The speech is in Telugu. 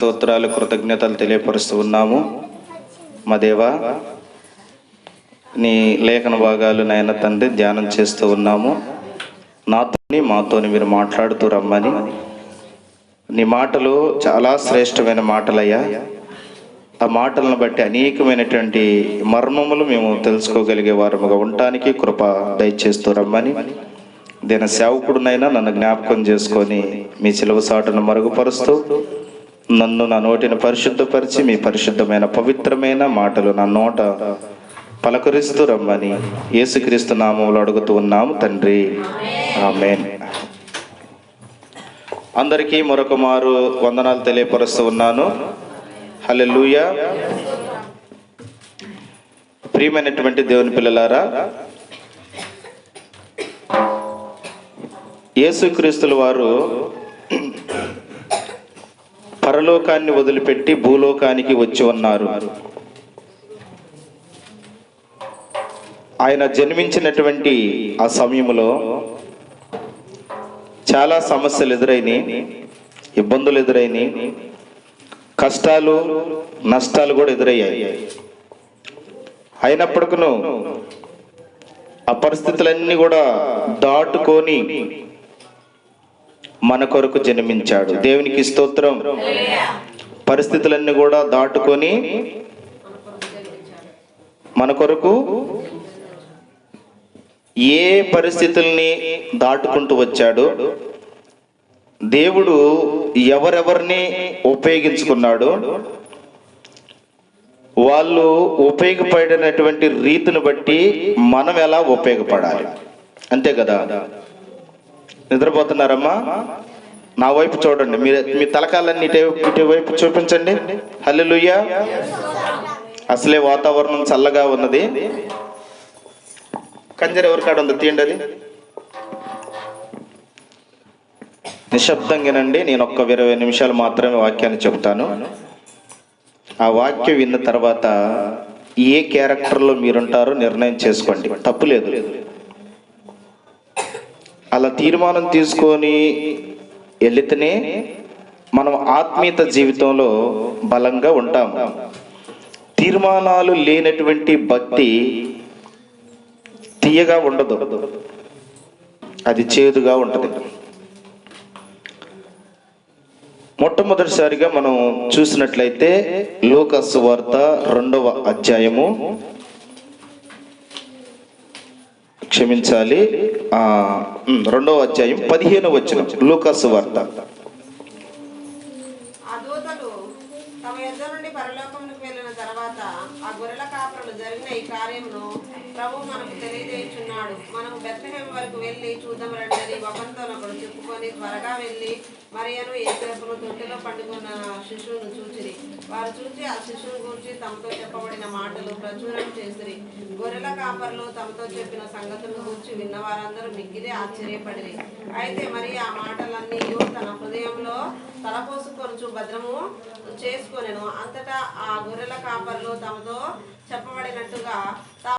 స్తోత్రాలు కృతజ్ఞతలు తెలియపరుస్తూ ఉన్నాము. మా దేవా నీ లేఖన భాగాలు నాయన తండ్రి ధ్యానం చేస్తూ ఉన్నాము. నాతోని మాతోని మీరు మాట్లాడుతూ రమ్మని. నీ మాటలు చాలా శ్రేష్టమైన మాటలయ్యా. ఆ మాటలను బట్టి అనేకమైనటువంటి మర్మములు మేము తెలుసుకోగలిగే వారముగా ఉండటానికి కృప దయచేస్తూ రమ్మని. దీని సేవకుడునైనా నన్ను జ్ఞాపకం చేసుకొని మీ సిలవసాటను సాటును మరుగుపరుస్తూ నన్ను నా నోటిని పరిశుద్ధపరిచి మీ పరిశుద్ధమైన పవిత్రమైన మాటలు నా నోట పలకరిస్తూ రమ్మని యేసుక్రీస్తు నామంలో అడుగుతూ ఉన్నాము తండ్రి. ఆమెన్. అందరికీ మరొక మారు వందనాలు తెలియపరుస్తూ ఉన్నాను. హల్లెలూయా. ప్రియమైనటువంటి దేవుని పిల్లలారా యేసుక్రీస్తుల వారు పరలోకాన్ని వదిలిపెట్టి భూలోకానికి వచ్చి ఉన్నారు. ఆయన జన్మించినటువంటి ఆ సమయంలో చాలా సమస్యలు ఎదురైనాయి ఇబ్బందులు ఎదురైనాయి కష్టాలు నష్టాలు కూడా ఎదురయ్యాయి. అయినప్పటికను ఆ పరిస్థితులన్నీ కూడా దాటుకొని మన కొరకు జన్మించాడు. దేవునికి స్తోత్రం. పరిస్థితులన్నీ కూడా దాటుకొని మన కొరకు ఏ పరిస్థితుల్ని దాటుకుంటూ వచ్చాడు? దేవుడు ఎవరెవరిని ఉపయోగించుకున్నాడు? వాళ్ళు ఉపయోగపడినటువంటి రీతిని బట్టి మనం ఎలా ఉపయోగపడాలి? అంతే కదా? నిద్రపోతున్నారమ్మా? నా వైపు చూడండి. మీరు మీ తలకాలన్నీ ఇటు వైపు చూపించండి. హల్లెలూయా. అసలే వాతావరణం చల్లగా ఉన్నది. కంజర ఎవరి కాడ ఉందో? తీయండి అది. నిశ్శబ్దంగానండి. నేను ఒక్క ఇరవై నిమిషాలు మాత్రమే వాక్యాన్ని చెప్తాను ఆ వాక్యం విన్న తర్వాత ఏ క్యారెక్టర్లో మీరుంటారో నిర్ణయం చేసుకోండి. తప్పు లేదు. అలా తీర్మానం తీసుకొని వెళితేనే మనం ఆత్మీయత జీవితంలో బలంగా ఉంటాం తీర్మానాలు లేనటువంటి భక్తి తీయగా ఉండదు. అది చేదుగా ఉంటుంది. మొట్టమొదటిసారిగా మనం చూసినట్లయితే లోకస్ వార్త రెండవ అధ్యాయము క్షమించాలి. ఆ రెండవ అధ్యాయం పదిహేను వచ్చిన లూకాసు వార్త. తమ నుండి పరలోకమునికి వెళ్ళిన తర్వాత ఆ గొర్రెల కాపరులు జరిగిన ఈ కార్యమును ప్రభు మనకు తెలియజేయుచున్నాడు. మనము బెత్లహేం వరకు వెళ్ళి చూద్దాం రండి ఒకరితోనొకడు చెప్పుకొని త్వరగా వెళ్ళి మరియను ఏసేపును తొట్టిలో పండుకున్న శిశువును చూచిరి. వారు చూచి ఆ శిశువును గురించి తమతో చెప్పబడిన మాటలు ప్రచురం చేసిరి. గొర్రెల కాపర్లు తమతో చెప్పిన సంగతులను గురించి విన్న వారందరూ మిక్కిదే ఆశ్చర్యపడిరి. అయితే మరి ఆ మాటలన్నీ తన హృదయంలో తలపోసుకొనుచు భద్రము చేసుకొనెను. అంతటా ఆ గొర్రెల కాపర్లు తమతో చెప్పబడినట్టుగా